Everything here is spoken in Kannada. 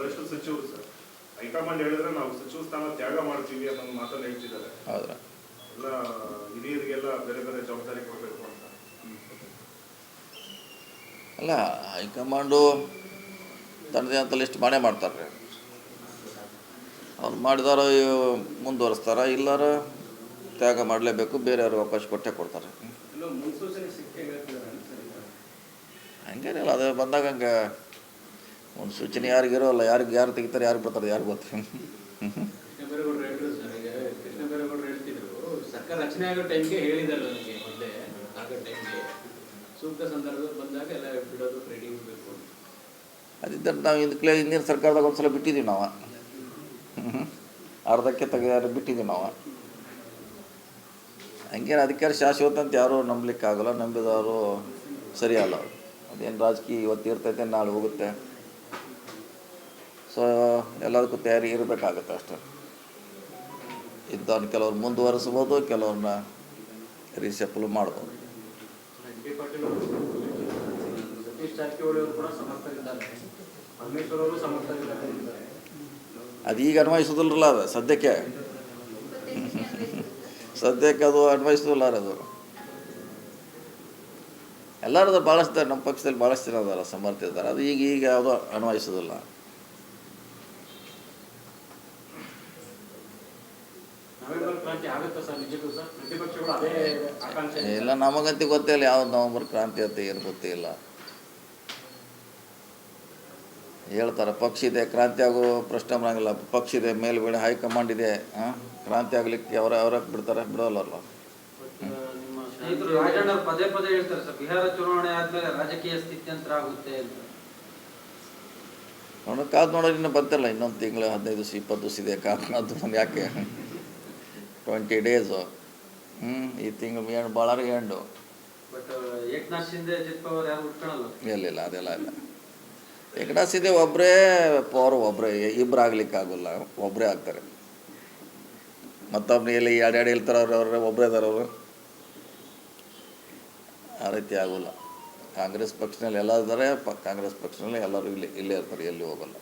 ಬಹಳಷ್ಟು ಸಚಿವರು ಸರ್. ಹೈಕಮಾಂಡ್ ಹೇಳಿದ್ರೆ ನಾವು ಸಚಿವ ಸ್ಥಾನ ತ್ಯಾಗ ಮಾಡ್ತೀವಿ ಅನ್ನೋ ಮಾತನ್ನ ಹೇಳ್ತಿದ್ದಾರೆ. ಹೌದಾ ಎಲ್ಲ ಹಿರಿಯರಿಗೆಲ್ಲ ಬೇರೆ ಬೇರೆ ಜವಾಬ್ದಾರಿ ಕೊಡಬೇಕು ಅಂತ. ಅಲ್ಲ ಹೈಕಮಾಂಡು ತನ್ನದೇ ಅಂತ ಲಿಸ್ಟ್ ಮಾಡೇ ಮಾಡ್ತಾರೆ. ಅವ್ರು ಮಾಡಿದಾರ ಮುಂದುವರಿಸ್ತಾರ ಇಲ್ಲಾರ ತ್ಯಾಗ ಮಾಡಲೇಬೇಕು ಬೇರೆಯವ್ರು ಅವಕಾಶ ಕೊಟ್ಟೆ ಕೊಡ್ತಾರೆ. ಹಂಗೇನಿಲ್ಲ ಅದು ಬಂದಾಗ ಹಂಗೆ ಒಂದು ಸೂಚನೆ ಯಾರಿಗಿರೋಲ್ಲ ಯಾರಿಗೆ ಯಾರು ತೆಗಿತಾರೆ ಯಾರು ಬರ್ತಾರೆ ಯಾರು ಗೊತ್ತಿ? ಅದಿದ್ದರೆ ನಾವು ಇದಕ್ಕೆ ಹಿಂದಿನ ಸರ್ಕಾರದಾಗ ಒಂದು ಸಲ ಬಿಟ್ಟಿದ್ದೀವಿ ನಾವು. ಅರ್ಧಕ್ಕೆ ತೆಗೆದಾರ ಬಿಟ್ಟಿದ್ದೀವಿ ನಾವು. ಹಂಗೇನು ಅಧಿಕಾರ ಶಾಶ್ವತ ಅಂತ ಯಾರೂ ನಂಬಲಿಕ್ಕಾಗಲ್ಲ ನಂಬಿದವರು ಸರಿಯಲ್ಲ. ಅದೇನು ರಾಜಕೀಯ ಇವತ್ತು ಇರ್ತೈತೆ ನಾಳೆ ಹೋಗುತ್ತೆ. ಸೊ ಎಲ್ಲದಕ್ಕೂ ತಯಾರಿ ಇರಬೇಕಾಗತ್ತೆ ಅಷ್ಟೆ. ಇದ್ದವ್ರು ಕೆಲವ್ರು ಮುಂದುವರಿಸ್ಬೋದು ಕೆಲವ್ರನ್ನ ರೀಸೆಪಲ್ ಮಾಡ್ಬೋದು. ಅದೀಗ ಅಂತಿದ್ದಾರೆ. ಅದು, ಸದ್ಯಕ್ಕೆ. ಸದ್ಯಕ್ಕೆ ಅದು ಅನ್ವಯಿಸೋದಿಲ್ಲ ಅದು. ಎಲ್ಲರದ್ದು ಭಾಳಷ್ಟು, ನಮ್ಮ ಪಕ್ಷದಲ್ಲಿ ಭಾಳಷ್ಟು ಜನ ಅದಾರ ಸಮರ್ಥ ಇದ್ದಾರೆ ಅದು ಈಗ ಈಗ ಯಾವುದೋ ಅನ್ವಯಿಸೋದಿಲ್ಲ ನವೆಂಬರ್ ಕ್ರಾಂತಿ ಆಗುತ್ತಾ ಸರ್ ನಿಜಕ್ಕೂ ಸರ್ ಪ್ರತಿಪಕ್ಷಗಳು ಅದೇ ಆಕಾಂಕ್ಷೆ ಇದೆ. ಇಲ್ಲ ನಮಗಂತೂ ಗೊತ್ತಿಲ್ಲ ಯಾವ್ದು ನವಂಬರ್ ಕ್ರಾಂತಿ ಅಂತ ಏನು ಗೊತ್ತಿಲ್ಲ ಹೇಳ್ತಾರೆ ಪಕ್ಷ ಇದೆ ಕ್ರಾಂತಿ ಆಗೋ ಪ್ರಶ್ನೆ ಬರಂಗಿಲ್ಲ ಪಕ್ಷ ಇದೆ ಮೇಲ್ಗಡೆ ಹೈಕಮಾಂಡ್ ಇದೆ ಹಾಂ ಕ್ರಾಂತಿ ಆಗಲಿಕ್ಕೆ ಅವ್ರ ಅವ್ರ ಬಿಡ್ತಾರೆ ಬಿಡೋಲ್ಲಲ್ಲ. ಪದೇ ಪದೇ ಹೇಳ್ತಾರೆ ಸರ್ ಬಿಹಾರ ಚುನಾವಣೆ ಆದ್ಮೇಲೆ ರಾಜಕೀಯ ಸ್ಥಿತ್ಯಂತರ ಆಗುತ್ತೆ ಅಂತ. ನೋಡೋ ಕಾದು ನೋಡೋಣ ಇನ್ನೂ ಬರ್ತಿಲ್ಲ ಇನ್ನೊಂದು ತಿಂಗಳು ಹದಿನೈದು ದಿವಸ ಇಪ್ಪತ್ತು ದಿವಸ ಇದೆ ಕಾದು ಯಾಕೆ? ಟ್ವೆಂಟಿ ಡೇಸು ಹ್ಞೂ ಈ ತಿಂಗಳು ಎಂಡು ಭಾಳ ಎಂಡು ಇಲ್ಲ ಅದೆಲ್ಲ ಇಲ್ಲ. ಏಕನಾಥ್ ಸಿಂಧೆ ಒಬ್ಬರೇ ಪವರ್ ಒಬ್ಬರೇ ಇಬ್ಬರು ಆಗ್ಲಿಕ್ಕೆ ಆಗೋಲ್ಲ. ಒಬ್ಬರೇ ಆಗ್ತಾರೆ. ಮತ್ತೊಬ್ಬರು ಎಲ್ಲಿ ಎರಡು ಎರಡು ಹೇಳ್ತಾರೆ ಅವ್ರು ಅವ್ರು ಒಬ್ಬರೇ ಇದ್ದಾರೆ ಅವರು. ಆ ರೀತಿ ಆಗೋಲ್ಲ. ಕಾಂಗ್ರೆಸ್ ಪಕ್ಷದಲ್ಲಿ ಎಲ್ಲ ಇದ್ದಾರೆ ಪ ಕಾಂಗ್ರೆಸ್ ಪಕ್ಷದಲ್ಲಿ ಎಲ್ಲರೂ ಇಲ್ಲಿ ಇಲ್ಲೇ ಇರ್ತಾರೆ ಎಲ್ಲಿ ಹೋಗಲ್ಲ.